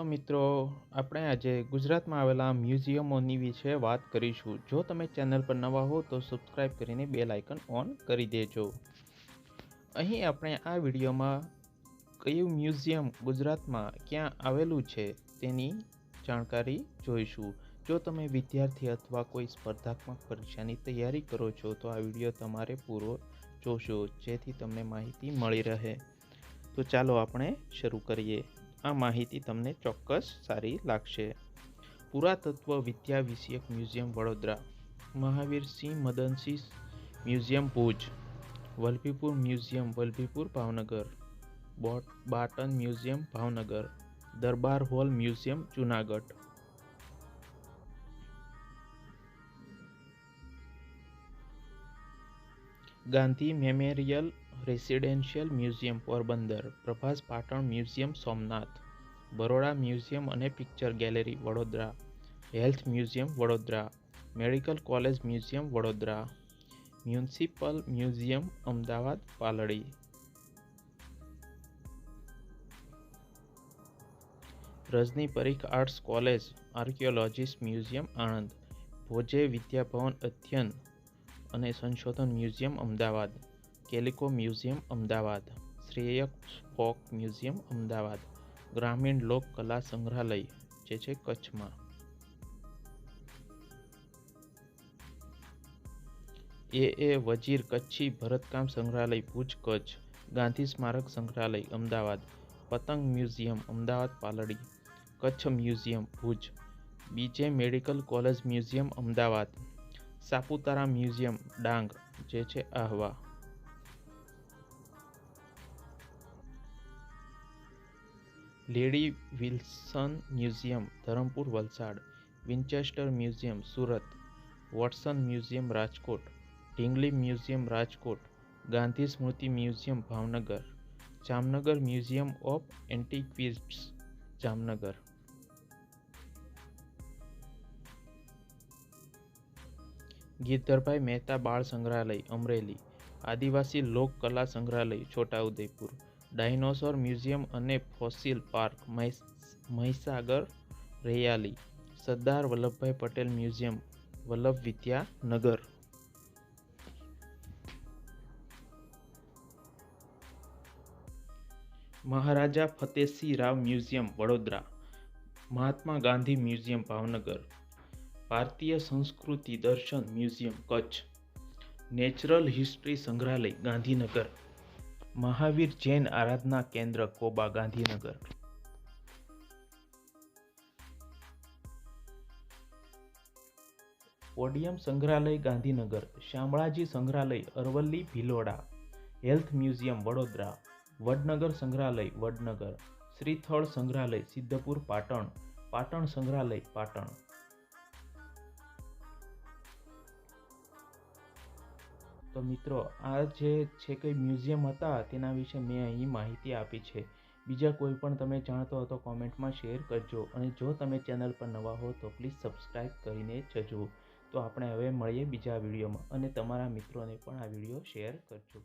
તો મિત્રો, આપણે આજે ગુજરાતમાં આવેલા મ્યુઝિયમોની વિશે વાત કરીશું. જો તમે ચેનલ પર નવા હો, તો સબસ્ક્રાઈબ કરીને બેલ આઇકન ઓન કરી દેજો. અહીં આપણે આ વિડીયોમાં કયું મ્યુઝિયમ ગુજરાતમાં ક્યાં આવેલું છે તેની જાણકારી જોઈશું. જો તમે વિદ્યાર્થી અથવા કોઈ સ્પર્ધાત્મક પરીક્ષાની તૈયારી કરો છો, તો આ વીડિયો તમારે પૂરો જોશો, જેથી તમને માહિતી મળી રહે. તો ચાલો આપણે શરૂ કરીએ. આ માહિતી તમને ચોક્કસ સારી લાગશે. પુરાતત્વ વિદ્યા વિષયક museum Vadodara Mahavirsinh Madansinh museum Bhuj, Vallabhipur museum Vallabhipur Bhavnagar, boat Barton museum Bhavnagar, Darbar hall museum Junagadh. Gandhi memorial residential museum Porbandar, Prabhas Patan museum Somnath, Baroda museum અને picture gallery Vadodara, health museum Vadodara, medical college museum Vadodara, municipal museum Ahmedabad Paldi. Rajni Parikh arts college archaeologist museum Anand, ભોજે Vidyabhavan અધ્યયન અને સંશોધન museum Ahmedabad. Calico museum, Ahmedabad. Shreyas folk museum, Ahmedabad. ગ્રામીણ લોક કલા સંગ્રહાલય, જે છે કચ્છમાં. એ એ વજીર કચ્છી ભરતકામ સંગ્રહાલય, ભુજ, કચ્છ. ગાંધી સ્મારક સંગ્રહાલય, અમદાવાદ. પતંગ museum, Ahmedabad Paldi. Kutch museum, Bhuj. BJ medical college museum, Ahmedabad. Saputara museum, Dang, જે છે Ahwa. Lady Wilson museum, Dharampur, Valsad. Winchester museum, Surat. Watson museum, Rajkot. ઢીંગલી museum, Rajkot. Gandhi Smriti museum, Bhavnagar. Jamnagar museum of antiquities Jamnagar. Girdharbhai Mehta બાળ સંગ્રહાલય, અમરેલી. આદિવાસી લોક કલા સંગ્રહાલય, Chhota Udepur. Dinosaur museum અને fossil park Mahisagar Raiyali, Sardar Vallabhbhai Patel museum Vallabh Vidyanagar Maharaja Fatehsinh Rao museum, Vadodara. Mahatma Gandhi museum, Bhavnagar. ભારતીય સંસ્કૃતિ દર્શન મ્યુઝિયમ, કચ્છ. નેચરલ હિસ્ટ્રી સંગ્રહાલય, ગાંધીનગર. મહાવીર જૈન આરાધના કેન્દ્ર કોબા ગાંધીનગર. પોડિયમ સંગ્રહાલય ગાંધીનગર, શામળાજી સંગ્રહાલય, અરવલ્લી ભિલોડા, હેલ્થ મ્યુઝિયમ વડોદરા, વડનગર સંગ્રહાલય વડનગર, શ્રીથળ સંગ્રહાલય સિદ્ધપુર પાટણ પાટણ સંગ્રહાલય પાટણ. તો મિત્રો, આ જે છે કંઈ મ્યુઝિયમ હતા, તેના વિશે મેં અહીં માહિતી આપી છે. બીજા કોઈ પણ તમે જાણતો હતો કોમેન્ટમાં શેર કરજો. અને જો તમે ચેનલ પર નવા હો તો પ્લીઝ સબસ્ક્રાઈબ કરીને જજો. તો આપણે હવે મળીએ બીજા વિડીયોમાં. અને તમારા મિત્રોને પણ આ વીડિયો શેર કરજો.